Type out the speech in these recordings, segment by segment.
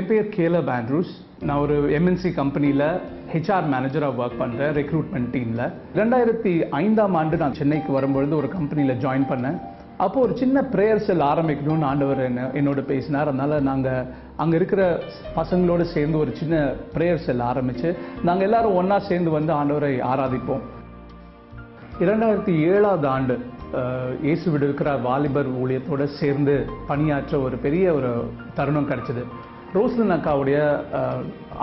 என் பேர் கேலப் ஆண்ட்ரூஸ். நான் ஒரு எம்என்சி கம்பெனியில் ஹெச்ஆர் மேனேஜராக ஒர்க் பண்ணுறேன் ரெக்ரூட்மெண்ட் டீமில் ரெண்டாயிரத்தி ஐந்தாம் ஆண்டு நான் சென்னைக்கு வரும்பொழுது ஒரு கம்பெனியில் ஜாயின் பண்ணேன். அப்போ ஒரு சின்ன ப்ரேயர் செல் ஆரம்பிக்கணும்னு ஆண்டவர் என்ன என்னோட பேசினார். அதனால் நாங்கள் அங்கே இருக்கிற பசங்களோடு சேர்ந்து ஒரு சின்ன ப்ரேயர் செல் ஆரம்பித்து நாங்கள் எல்லாரும் ஒன்றா சேர்ந்து வந்து ஆண்டவரை ஆராதிப்போம். இரண்டாயிரத்தி ஏழாவது ஆண்டு இயேசு விடு இருக்கிற வாலிபர் ஊழியத்தோட சேர்ந்து பணியாற்ற ஒரு பெரிய ஒரு தருணம் கிடைச்சது. ரோஸ்லின் அக்காவுடைய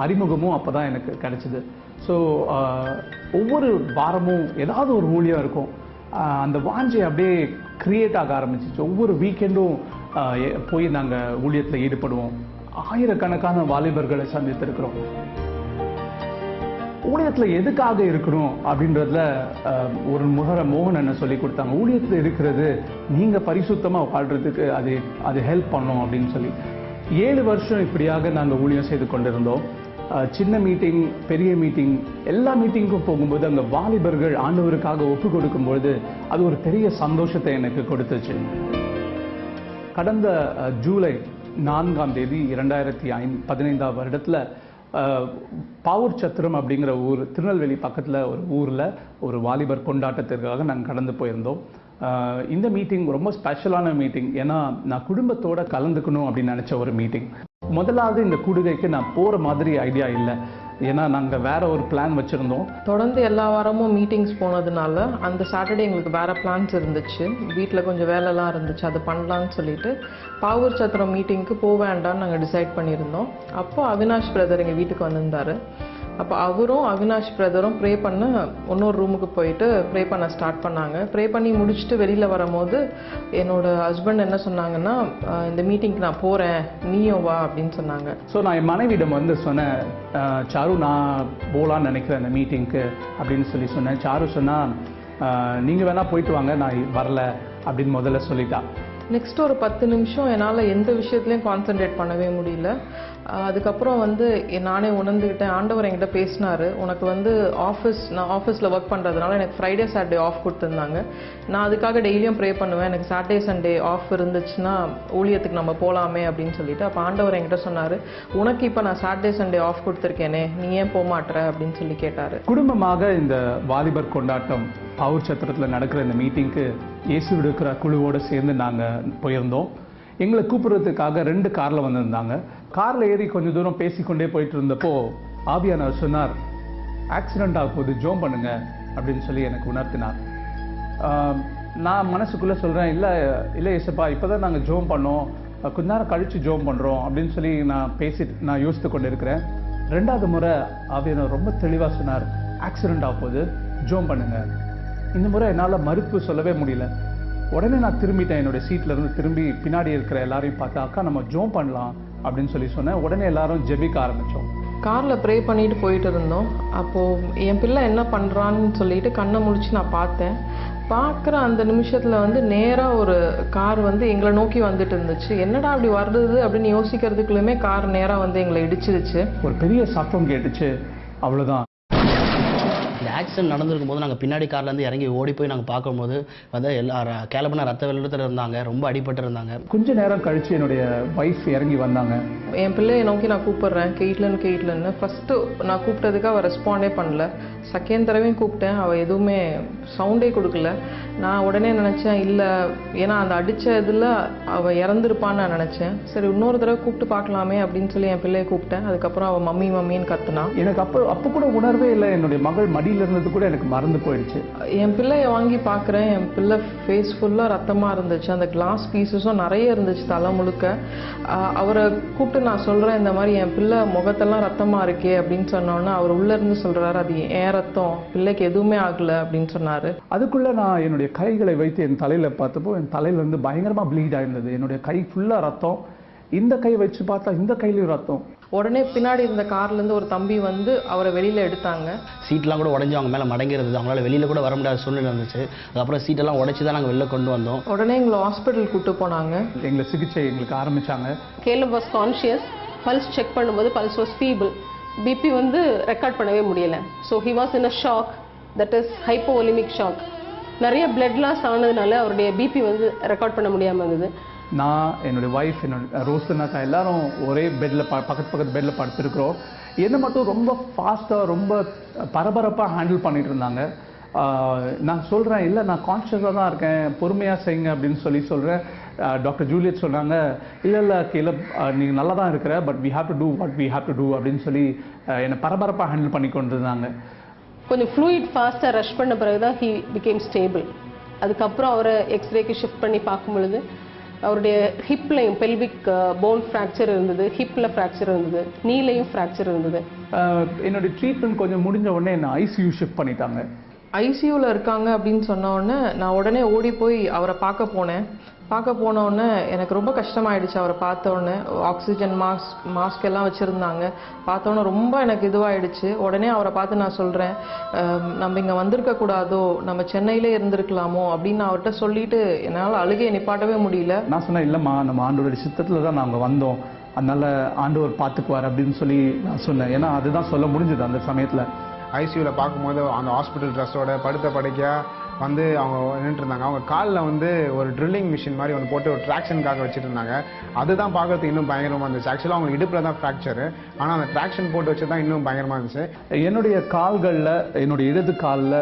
அறிமுகமும் அப்போ தான் எனக்கு கிடைச்சிது. ஸோ ஒவ்வொரு வாரமும் ஏதாவது ஒரு ஊழியம் இருக்கும். அந்த வாஞ்சை அப்படியே கிரியேட் ஆக ஆரம்பிச்சிச்சு. ஒவ்வொரு வீக்கெண்டும் போய் நாங்கள் ஊழியத்தில் ஈடுபடுவோம். ஆயிரக்கணக்கான வாலிபர்களை சந்தித்திருக்கிறோம். ஊழியத்தில் எதுக்காக இருக்கணும் அப்படின்றதுல ஒரு முகர மோகன் என்ன சொல்லி கொடுத்தாங்க. ஊழியத்தில் இருக்கிறது நீங்கள் பரிசுத்தமாக வாழ்கிறதுக்கு அது அது ஹெல்ப் பண்ணும் அப்படின்னு சொல்லி. ஏழு வருஷம் இப்படியாக நாங்கள் ஊழியம் செய்து கொண்டிருந்தோம். சின்ன மீட்டிங் பெரிய மீட்டிங் எல்லா மீட்டிங்க்கும் போகும்போது அங்கே வாலிபர்கள் ஆண்டவருக்காக ஒப்பு கொடுக்கும்பொழுது அது ஒரு பெரிய சந்தோஷத்தை எனக்கு கொடுத்துச்சு. கடந்த ஜூலை நான்காம் தேதி இரண்டாயிரத்தி ஐந் பதினைந்தாம் வருடத்தில் பாவூர் சத்திரம் அப்படிங்கிற ஊர் திருநெல்வேலி பக்கத்தில் ஒரு ஊரில் ஒரு வாலிபர் கொண்டாட்டத்திற்காக நாங்கள் கடந்து போயிருந்தோம். இந்த மீட்டிங் ரொம்ப ஸ்பெஷலான மீட்டிங் ஏன்னா நான் குடும்பத்தோட கலந்துக்கணும் அப்படின்னு நினச்ச ஒரு மீட்டிங் முதலாவது இந்த கூடுகைக்கு நான் போகிற மாதிரி ஐடியா இல்லை. ஏன்னா நாங்கள் வேற ஒரு பிளான் வச்சுருந்தோம். தொடர்ந்து எல்லா வாரமும் மீட்டிங்ஸ் போனதுனால அந்த சாட்டர்டே எங்களுக்கு வேற பிளான்ஸ் இருந்துச்சு. வீட்டில் கொஞ்சம் வேலைலாம் இருந்துச்சு. அது பண்ணலான்னு சொல்லிட்டு பாவூர் சத்திரம் மீட்டிங்க்கு போக வேண்டாம்னு நாங்கள் டிசைட் பண்ணியிருந்தோம். அப்போ அவினாஷ் பிரதர் எங்கள் வீட்டுக்கு வந்திருந்தாரு. அப்போ அவரும் அவினாஷ் பிரதரும் ப்ரே பண்ண இன்னொரு ரூமுக்கு போயிட்டு ப்ரே பண்ண ஸ்டார்ட் பண்ணாங்க. ப்ரே பண்ணி முடிச்சுட்டு வெளியில் வரும்போது என்னோட ஹஸ்பண்ட் என்ன சொன்னாங்கன்னா இந்த மீட்டிங்க்கு நான் போகிறேன் நீயும் வா அப்படின்னு சொன்னாங்க. ஸோ நான் என் மனைவிடம் வந்து சொன்னேன் சாரு நான் போகலான்னு நினைக்கிறேன் அந்த மீட்டிங்க்கு அப்படின்னு சொல்லி சொன்னேன். சாரு சொன்னால் நீங்கள் வேணால் போயிட்டு வாங்க நான் வரல அப்படின்னு முதல்ல சொல்லிட்டான் நெக்ஸ்ட் ஒரு பத்து நிமிஷம் என்னால் எந்த விஷயத்துலையும் கான்சென்ட்ரேட் பண்ணவே முடியல. அதுக்கப்புறம் வந்து நானே உணர்ந்துக்கிட்டேன் ஆண்டவர் என்கிட்ட பேசினாரு. உனக்கு வந்து ஆஃபீஸ் நான் ஆஃபீஸில் ஒர்க் பண்ணுறதுனால எனக்கு ஃப்ரைடே சாட்டர்டே ஆஃப் கொடுத்துருந்தாங்க. நான் அதுக்காக டெய்லியும் ப்ரே பண்ணுவேன். எனக்கு சாட்டர்டே சண்டே ஆஃப் இருந்துச்சுன்னா ஊழியத்துக்கு நம்ம போகலாமே அப்படின்னு சொல்லிட்டு அப்போ ஆண்டவர் என்கிட்ட சொன்னார் உனக்கு இப்போ நான் சாட்டர்டே சண்டே ஆஃப் கொடுத்துருக்கேனே நீ ஏன் போகமாட்ற அப்படின்னு சொல்லி கேட்டார். குடும்பமாக இந்த வாலிபர் கொண்டாட்டம் பவுர் சத்திரத்தில் நடக்கிற இந்த மீட்டிங்க்கு இயேசு விடுக்கிற குழுவோடு சேர்ந்து நாங்கள் போயிருந்தோம். எங்களை கூப்பிடுறதுக்காக ரெண்டு காரில் வந்திருந்தாங்க. காரில் ஏறி கொஞ்சம் தூரம் பேசிக்கொண்டே போயிட்டு இருந்தப்போ ஆவியானவர் சொன்னார் ஆக்சிடெண்ட் ஆக போகுது ஜோம் பண்ணுங்க அப்படின்னு சொல்லி எனக்கு உணர்த்தினார். நான் மனசுக்குள்ளே சொல்கிறேன் இல்லை இல்லை இசப்பா இப்போ தான் நாங்கள் ஜோம் பண்ணோம். கொஞ்ச நேரம் கழித்து ஜோம் பண்ணுறோம் அப்படின்னு சொல்லி நான் பேசி நான் யோசித்து கொண்டு இருக்கிறேன் ரெண்டாவது முறை ஆவியானவர் ரொம்ப தெளிவாக சொன்னார் ஆக்சிடெண்ட் ஆக போகுது ஜோம் பண்ணுங்க. இந்த முறை என்னால் மறுப்பு சொல்லவே முடியல. உடனே நான் திரும்பிட்டேன். என்னோட சீட்ல இருந்து திரும்பி பின்னாடி இருக்கிற எல்லாரையும் பார்த்து அக்கா நம்ம ஜோம் பண்ணலாம் அப்படின்னு சொல்லி சொன்னேன். உடனே எல்லாரும் ஜெபிக்க ஆரம்பித்தோம் காரில் ப்ரே பண்ணிட்டு போயிட்டு இருந்தோம். அப்போது என் பிள்ளை என்ன பண்ணுறான்னு சொல்லிட்டு கண்ணை முழிச்சு நான் பார்த்தேன். பார்க்குற அந்த நிமிஷத்தில் வந்து நேராக ஒரு கார் வந்து எங்களை நோக்கி வந்துட்டு இருந்துச்சு. என்னடா அப்படி வருது அப்படின்னு யோசிக்கிறதுக்குள்ளேயுமே கார் நேராக வந்து எங்களை இடிச்சிருச்சு. ஒரு பெரிய சத்தம் கேட்டுச்சு. அவ்வளோதான் ஆக்சிடென்ட் நடந்திருக்கும் போது நாங்கள் பின்னாடி கார்லேருந்து இறங்கி ஓடி போய் நாங்கள் பார்க்கும்போது வந்து எல்லா கேலப்பன ரத்த வெள்ளத்தில் இருந்தாங்க ரொம்ப அடிபட்டு இருந்தாங்க. கொஞ்ச நேரம் கழிச்சு என்னுடைய ஒய்ஃப் இறங்கி வந்தாங்க. என் பிள்ளையை நோக்கி நான் கூப்பிடுறேன். கெயிட்லன்னு கெயிட்லன்னு ஃபஸ்ட்டு நான் கூப்பிட்டதுக்கு அவள் ரெஸ்பாண்டே பண்ணல. செகண்ட் தடவையும் கூப்பிட்டேன். அவள் எதுவுமே சவுண்டே கொடுக்கல. நான் உடனே நினச்சேன் இல்லை ஏன்னா அந்த அடித்த இதில் அவள் இறந்துருப்பான்னு நான் நினச்சேன். சரி இன்னொரு தடவை கூப்பிட்டு பார்க்கலாமே அப்படின்னு சொல்லி என் பிள்ளையை கூப்பிட்டேன். அதுக்கப்புறம் அவள் மம்மி மம்மின்னு கத்துனா. எனக்கு அப்போ அப்போ கூட உணர்வே இல்லை. என்னுடைய மகள் மடியில் இருந்தது கூட எனக்கு மறந்து போயிடுச்சு. என் பிள்ளையை வாங்கி பார்க்குறேன். என் பிள்ளை ஃபேஸ் ஃபுல்லாக ரத்தமாக இருந்துச்சு. அந்த கிளாஸ் பீசஸும் நிறைய இருந்துச்சு தலை முழுக்க. அவரை கூப்பிட்டு நான் சொல்கிறேன் இந்த மாதிரி என் பிள்ளை முகத்தெல்லாம் ரத்தமாக இருக்கே அப்படின்னு சொன்னோன்னே அவர் உள்ளேருந்து சொல்கிறாரு அது ஏன் ரத்தம்? பிள்ளைக்கு எதுவுமே ஆகலை அப்படின்னு சொன்னார். அதுக்குள்ள நான் என்னுடைய கைகளை வைத்து என் தலையில பார்த்தப்போ என் தலையில இருந்து பயங்கரமா ப்ளீட் ஆயிருந்தது. என்னுடைய கை ஃபுல்லா ரத்தம். இந்த கை வச்சு பார்த்தா இந்த கையிலயும் ரத்தம். உடனே பின்னாடி இருந்த கார்லேருந்து ஒரு தம்பி வந்து அவரை வெளியில் எடுத்தாங்க. சீட்லாம் கூட உடஞ்சி அவங்க மேலே மடங்கிறது அவங்களால வெளியில் கூட வர முடியாத சூழ்நிலை இருந்துச்சு. அதுக்கப்புறம் சீட்டெல்லாம் உடச்சி தான் நாங்கள் வெளில கொண்டு வந்தோம். உடனே எங்களை ஹாஸ்பிட்டல் கூட்டு போனாங்க. எங்களை சிகிச்சை எங்களுக்கு ஆரம்பிச்சாங்க. கேலப் வாஸ் கான்ஷியஸ் பல்ஸ் செக் பண்ணும்போது பல்ஸ் வாஸ் ஃபீபிள் பிபி வந்து ரெக்கார்ட் பண்ணவே முடியல. So he was in a shock that is hypovolemic shock நிறைய பிளட் லாஸ் ஆனதுனால அவருடைய பிபி வந்து ரெக்கார்ட் பண்ண முடியாமல் இருந்தது. நான் என்னுடைய ஒய்ஃப் என்னோட ரோஸ்தனாக்கா எல்லாரும் ஒரே பெட்டில் பக்கத்து பக்கத்து பெட்டில் படுத்துருக்குறோம். என்னை மட்டும் ரொம்ப ஃபாஸ்ட்டாக ரொம்ப பரபரப்பாக ஹேண்டில் பண்ணிட்டு இருந்தாங்க. நான் சொல்கிறேன் இல்லை நான் கான்ஷியஸாக தான் இருக்கேன். பொறுமையாக செய்யுங்க அப்படின்னு சொல்லி சொல்கிறேன் டாக்டர் ஜூலியட் சொன்னாங்க. இல்லை இல்லை கீழே நீங்கள் நல்லா தான் இருக்கிற but we have to do what we have to do அப்படின்னு சொல்லி என்னை பரபரப்பாக ஹேண்டில் பண்ணி கொண்டு இருந்தாங்க கொஞ்சம் ஃப்ளூயிட் ஃபாஸ்ட்டாக ரஷ் பண்ண பிறகு தான் ஹி பிகேம் ஸ்டேபிள் அதுக்கப்புறம் அவரை எக்ஸ்ரேக்கு ஷிஃப்ட் பண்ணி பார்க்கும் பொழுது அவருடைய ஹிப்லையும் பெல்விக் போன் ஃப்ராக்சர் இருந்தது ஹிப்பில் ஃப்ராக்சர் இருந்தது நீலையும் ஃப்ராக்சர் இருந்தது. என்னுடைய ட்ரீட்மெண்ட் கொஞ்சம் முடிஞ்ச உடனே என்னை ஐசியூ ஷிஃப்ட் பண்ணிட்டாங்க. ஐசியூவில் இருக்காங்க அப்படின்னு சொன்ன உடனே நான் உடனே ஓடி போய் அவரை பார்க்க போனேன். பார்க்க போன உடனே எனக்கு ரொம்ப கஷ்டமாயிடுச்சு அவரை பார்த்த உடனே ஆக்சிஜன் மாஸ்க் மாஸ்க் எல்லாம் வச்சுருந்தாங்க. பார்த்த உடனே ரொம்ப எனக்கு இதுவாயிடுச்சு. உடனே அவரை பார்த்து நான் சொல்கிறேன் நம்ம இங்கே வந்திருக்க கூடாதோ? நம்ம சென்னையிலே இருந்திருக்கலாமோ? அப்படின்னு நான் அவர்கிட்ட சொல்லிட்டு என்னால் அழுகையை நிப்பாட்டவே முடியல. நான் சொன்னேன் இல்லைம்மா நம்ம ஆண்டோருடைய சித்தத்தில் தான் நாங்கள் வந்தோம். அதனால ஆண்டவர் பார்த்துக்குவார் அப்படின்னு சொல்லி நான் சொன்னேன். ஏன்னா அதுதான் சொல்ல முடிஞ்சது அந்த சமயத்தில். ஐசியூவில் பார்க்கும்போது அந்த ஹாஸ்பிட்டல் ட்ரெஸ்ஸோட படுத்த படுக்கையாக வந்து அவங்க நின்றுட்டு இருந்தாங்க அவங்க காலில் வந்து ஒரு ட்ரில்லிங் மிஷின் மாதிரி ஒன்று போட்டு ஒரு ட்ராக்ஷனுக்காக வச்சுட்டு இருந்தாங்க அதுதான் பார்க்கறதுக்கு இன்னும் பயங்கரமாக இருந்துச்சு. ஆக்சுவலாக அவங்களுக்கு இடுப்பில் தான் ஃப்ராக்சரு ஆனால் அந்த ட்ராக்ஷன் போட்டு வச்சு தான் இன்னும் பயங்கரமாக இருந்துச்சு. என்னுடைய கால்களில் என்னுடைய இடது காலில்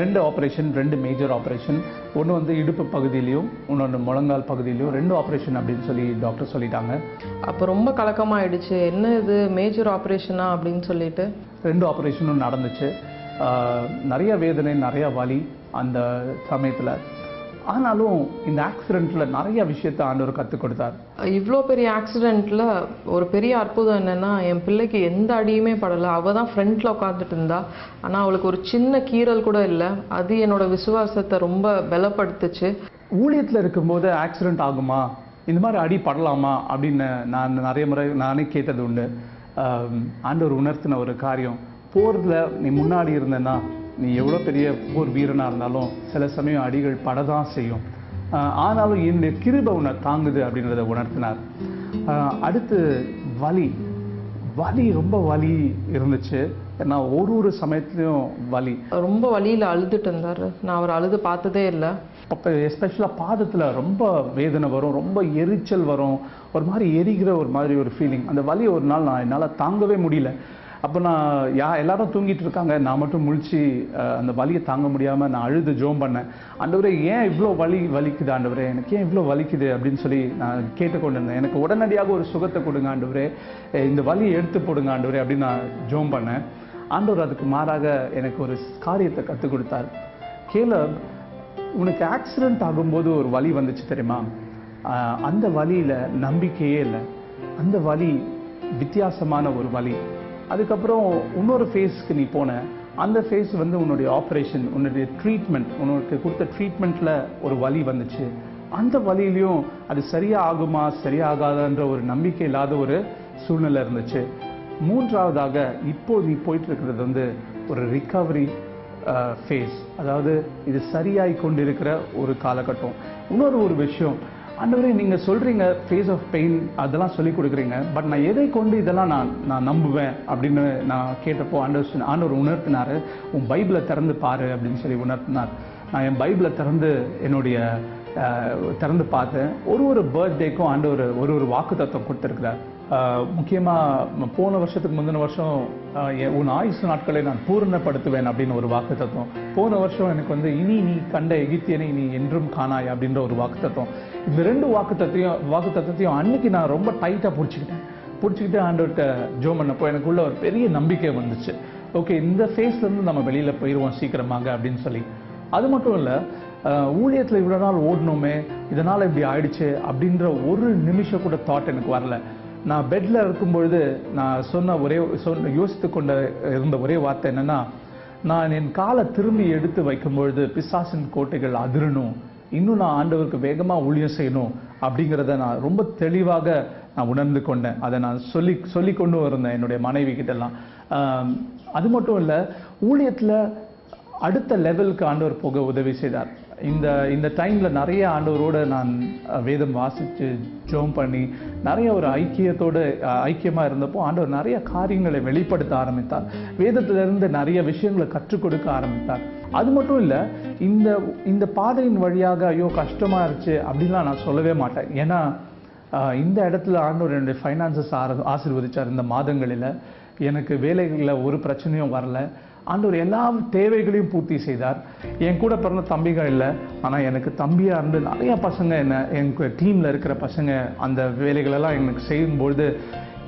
ரெண்டு ஆப்ரேஷன் ரெண்டு மேஜர் ஆப்ரேஷன் ஒன்று வந்து இடுப்பு பகுதியிலையும் இன்னொன்று முழங்கால் பகுதியிலையும். ரெண்டு ஆப்ரேஷன் அப்படின்னு சொல்லி டாக்டர் சொல்லிட்டாங்க. அப்போ ரொம்ப கலக்கமாயிடுச்சு. என்ன இது? மேஜர் ஆப்ரேஷனா அப்படின்னு சொல்லிட்டு? ரெண்டு ஆப்ரேஷனும் நடந்துச்சு. நிறைய வேதனை நிறைய வலி அந்த சமயத்தில். ஆனாலும் இந்த ஆக்சிடெண்ட்டில் நிறைய விஷயத்தை ஆண்டவர் கற்றுக் கொடுத்தார். இவ்வளோ பெரிய ஆக்சிடெண்ட்டில் ஒரு பெரிய அற்புதம் என்னென்னா என் பிள்ளைக்கு எந்த அடியுமே படலை. அவள் தான் ஃப்ரண்ட்டில் உட்காந்துட்டு இருந்தா. ஆனால் அவளுக்கு ஒரு சின்ன கீறல் கூட இல்லை. அது என்னோட விசுவாசத்தை ரொம்ப பலப்படுத்துச்சு. ஊழியத்தில் இருக்கும்போது ஆக்சிடெண்ட் ஆகுமா? இந்த மாதிரி அடி படலாமா? அப்படின்னு நான் நிறைய முறை நானே கேட்டது உண்டு. ஆண்டவர் உணர்த்தின ஒரு காரியம். போரில் நீ முன்னாடி இருந்தேன்னா நீ எவ்வளோ பெரிய போர் வீரனாக இருந்தாலும் சில சமயம் அடிகள் படதான் செய்யும். ஆனாலும் என்னுடைய கிருபை உன்னை தாங்குது அப்படின்றத உணர்த்தினார். அடுத்து வலி. வலி ரொம்ப வலி இருந்துச்சு. ஏன்னா ஒரு ஒரு சமயத்துலையும் வலி. ரொம்ப வழியில் அழுதுட்டு இருந்தார். நான் அவர் அழுது பார்த்ததே இல்லை. அப்போ எஸ்பெஷலாக பாதத்தில் ரொம்ப வேதனை வரும் ரொம்ப எரிச்சல் வரும். ஒரு மாதிரி எரிகிற ஒரு மாதிரி ஒரு ஃபீலிங் அந்த வலி ஒரு நாள் நான் என்னால் தாங்கவே முடியல. அப்போ நான் யா எல்லாரும் தூங்கிட்டு இருக்காங்க நான் மட்டும் முழிச்சு அந்த வலியை தாங்க முடியாமல் நான் அழுது ஜோம் பண்ணேன். ஆண்டவரே ஏன் இவ்வளோ வலி வலிக்குது ஆண்டவரே? எனக்கு ஏன் இவ்வளோ வலிக்குது? அப்படின்னு சொல்லி நான் கேட்டுக்கொண்டிருந்தேன். எனக்கு உடனடியாக ஒரு சுகத்தை கொடுங்க ஆண்டவரே. இந்த வலியை எடுத்து போடுங்க ஆண்டவரே அப்படின்னு நான் ஜோம் பண்ணேன். ஆண்டவர் அதுக்கு மாறாக எனக்கு ஒரு காரியத்தை கற்றுக் கொடுத்தார். கேலப் உனக்கு ஆக்சிடெண்ட் ஆகும்போது ஒரு வலி வந்துச்சு தெரியுமா? அந்த வலியில் நம்பிக்கையே இல்லை. அந்த வலி வித்தியாசமான ஒரு வலி. அதுக்கப்புறம் இன்னொரு ஃபேஸ்க்கு நீ போன. அந்த ஃபேஸ் வந்து உன்னுடைய ஆப்ரேஷன் உன்னுடைய ட்ரீட்மெண்ட் உனக்கு கொடுத்த ட்ரீட்மெண்ட்டில் ஒரு வலி வந்துச்சு. அந்த வழியிலையும் அது சரியாக ஆகுமா சரியாகாதான்ற ஒரு நம்பிக்கை இல்லாத ஒரு சூழ்நிலை இருந்துச்சு. மூன்றாவதாக இப்போ நீ போயிட்டு இருக்கிறது வந்து ஒரு ரிகவரி ஃபேஸ் அதாவது இது சரியாய் கொண்டிருக்கிற ஒரு காலகட்டம். இன்னொரு ஒரு விஷயம் ஆண்டவரே நீங்கள் சொல்கிறீங்க ஃபேஸ் ஆஃப் பெயின் அதெல்லாம் சொல்லி கொடுக்குறீங்க. பட் நான் எதை கொண்டு இதெல்லாம் நான் நான் நம்புவேன் அப்படின்னு நான் கேட்டப்போ ஆண்டவர் ஆண்டவர் உணர்த்தினார். உன் பைபிளை திறந்து பாரு அப்படின்னு சொல்லி உணர்த்தினார். நான் என் பைபிளை திறந்து என்னுடைய திறந்து பார்த்தேன். ஒரு ஒரு பர்த்டேக்கும் ஆண்டவர் ஒரு ஒரு வாக்கு தத்துவம் கொடுத்துருக்கிறார். முக்கியமாக போன வருஷத்துக்கு முந்தின வருஷம் உன் ஆயுசு நாட்களை நான் பூர்ணப்படுத்துவேன் அப்படின்னு ஒரு வாக்கு தத்துவம். போன வருஷம் எனக்கு வந்து இனி நீ கண்ட எகிப்தியனை நீ என்றும் காணாய் அப்படின்ற ஒரு வாக்கு தத்துவம். இந்த ரெண்டு வாக்கு தத்தையும் வாக்கு தத்துவத்தையும் அன்னைக்கு நான் ரொம்ப டைட்டாக பிடிச்சிக்கிட்டேன். பிடிச்சிக்கிட்டு ஆண்டவர்கிட்ட ஜோ பண்ணப்போ எனக்குள்ள ஒரு பெரிய நம்பிக்கை வந்துச்சு. ஓகே இந்த ஃபேஸ்லேருந்து நம்ம வெளியில் போயிடுவோம் சீக்கிரமாக அப்படின்னு சொல்லி. அது மட்டும் இல்லை ஊழியத்தில் இவ்வளோ நாள் ஓடணுமே இதனால் இப்படி ஆயிடுச்சு அப்படின்ற ஒரு நிமிஷம் கூட தாட் எனக்கு வரல. நான் பெட்டில் இருக்கும்பொழுது நான் சொன்ன ஒரே சொன்ன யோசித்து கொண்ட இருந்த ஒரே வார்த்தை என்னன்னா நான் என் காலை திரும்பி எடுத்து வைக்கும்பொழுது பிசாசின் கோட்டைகள் அதிரணும். இன்னும் நான் ஆண்டவருக்கு வேகமாக ஊழியம் செய்யணும் அப்படிங்கிறத நான் ரொம்ப தெளிவாக நான் உணர்ந்து கொண்டேன். அதை நான் சொல்லி சொல்லி கொண்டு இருந்தேன் என்னுடைய மனைவி கிட்டலாம் அது மட்டும் இல்லை ஊழியத்தில் அடுத்த லெவலுக்கு ஆண்டவர் போக உதவி செய்தார். இந்த இந்த டைமில் நிறைய ஆண்டவரோடு நான் வேதம் வாசித்து ஜோம் பண்ணி நிறைய ஒரு ஐக்கியத்தோடு ஐக்கியமாக இருந்தப்போ ஆண்டவர் நிறைய காரியங்களை வெளிப்படுத்த ஆரம்பித்தார். வேதத்திலிருந்து நிறைய விஷயங்களை கற்றுக் கொடுக்க ஆரம்பித்தார். அது மட்டும் இல்லை இந்த இந்த பாதையின் வழியாக ஐயோ கஷ்டமாக இருந்துச்சு அப்படின்லாம் நான் சொல்லவே மாட்டேன். ஏன்னா இந்த இடத்துல ஆண்டவர் என்னுடைய ஃபைனான்சஸ் ஆசிர்வதித்தார் இந்த மாதங்களில். எனக்கு வேலைகளில் ஒரு பிரச்சனையும் வரல. ஆண்டவர் எல்லா தேவைகளையும் பூர்த்தி செய்தார். என் கூட பிறந்த தம்பிகள் இல்லை ஆனால் எனக்கு தம்பியாக இருந்து நிறைய பசங்க என்ன எனக்கு டீமில் இருக்கிற பசங்க அந்த வேலைகளெல்லாம் எனக்கு செய்யும்பொழுது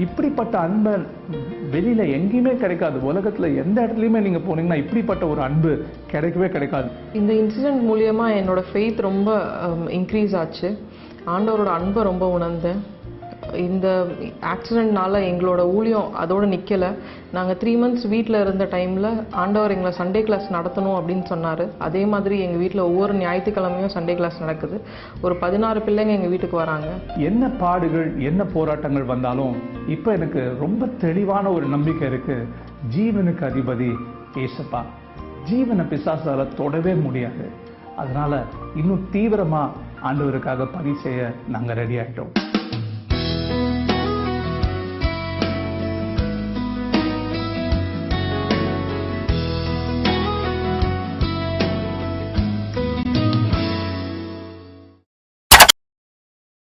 இப்படிப்பட்ட அன்பை வெளியில் எங்கேயுமே கிடைக்காது. உலகத்தில் எந்த இடத்துலையுமே நீங்கள் போனீங்கன்னா இப்படிப்பட்ட ஒரு அன்பு கிடைக்கவே கிடைக்காது. இந்த இன்சிடென்ட் மூலியமாக என்னோட ஃபெய்த் ரொம்ப um, இன்க்ரீஸ் ஆச்சு. ஆண்டவரோட அன்பை ரொம்ப உணர்ந்தேன். இந்த ஆக்சிடென்ட்னால எங்களோட ஊழியம் அதோடு நிற்கலை நாங்கள் த்ரீ மந்த்ஸ் வீட்டில் இருந்த டைமில் ஆண்டவர் எங்களை சண்டே கிளாஸ் நடத்தணும் அப்படின்னு சொன்னார். அதே மாதிரி எங்கள் வீட்டில் ஒவ்வொரு ஞாயிற்றுக்கிழமையும் சண்டே கிளாஸ் நடக்குது. ஒரு பதினாறு பிள்ளைங்க எங்கள் வீட்டுக்கு வராங்க. என்ன பாடுகள் என்ன போராட்டங்கள் வந்தாலும் இப்போ எனக்கு ரொம்ப தெளிவான ஒரு நம்பிக்கை இருக்குது ஜீவனுக்கு அதிபதி ஏசப்பா. ஜீவனை பிசாசால் தொடவே முடியாது. அதனால் இன்னும் தீவிரமாக ஆண்டவருக்காக பணி செய்ய நாங்கள் ரெடி ஆகிட்டோம்